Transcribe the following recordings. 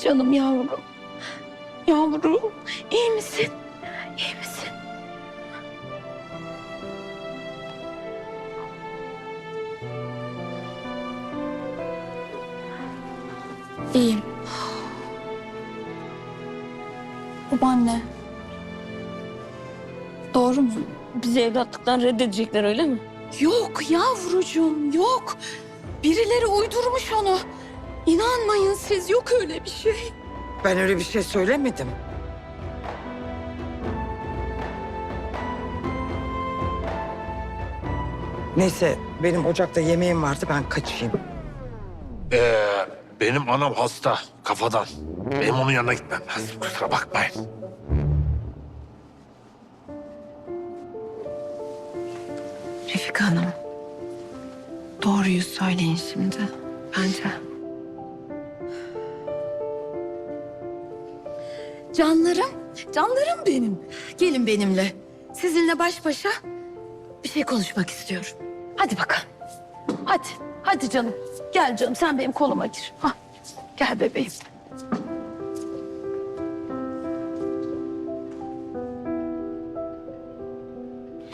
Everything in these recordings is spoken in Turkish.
canım yavrum. Yavrum iyi misin? İyi misin? İyiyim. Babaanne. Doğru mu? Bizi evlatlıktan reddedecekler öyle mi? Yok yavrucuğum yok. Birileri uydurmuş onu. İnanmayın siz yok öyle bir şey. Ben öyle bir şey söylemedim. Neyse benim ocakta yemeğim vardı ben kaçayım. Ee, benim anam hasta kafadan. Benim onun yanına gitmem lazım. Kusura bakmayın. Refika Hanım. Doğruyu söyleyin şimdi. Bence. Canlarım, canlarım benim. Gelin benimle. Sizinle baş başa bir şey konuşmak istiyorum. Hadi bakalım. Hadi, hadi canım. Gel canım sen benim koluma gir. Hah, gel bebeğim.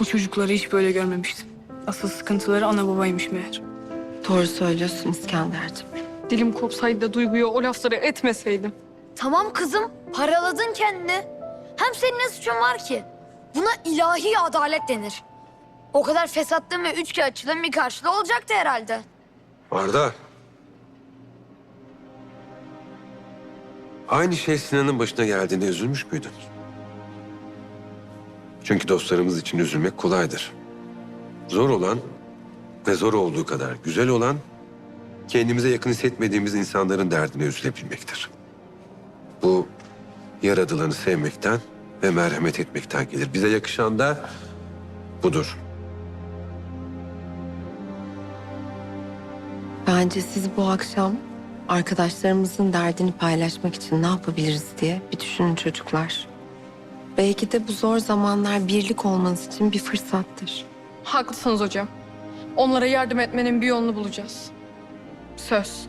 Bu çocukları hiç böyle görmemiştim. Asıl sıkıntıları ana babaymış meğer. Doğru söylüyorsun İskender'cim. Dilim kopsaydı da duyguya o lafları etmeseydim. Tamam kızım, paraladın kendini. Hem senin ne suçun var ki? Buna ilahi adalet denir. O kadar fesatlığın ve üç kağıtçılığın bir karşılığı olacaktı herhalde. Arda. Aynı şey Sinan'ın başına geldiğinde üzülmüş müydün? Çünkü dostlarımız için üzülmek kolaydır. Zor olan ve zor olduğu kadar güzel olan kendimize yakın hissetmediğimiz insanların derdine üzülebilmektir. Bu yaradılanı sevmekten ve merhamet etmekten gelir. Bize yakışan da budur. Bence siz bu akşam arkadaşlarımızın derdini paylaşmak için ne yapabiliriz diye bir düşünün çocuklar. Belki de bu zor zamanlar birlik olmanız için bir fırsattır. Haklısınız hocam. Onlara yardım etmenin bir yolunu bulacağız. Söz.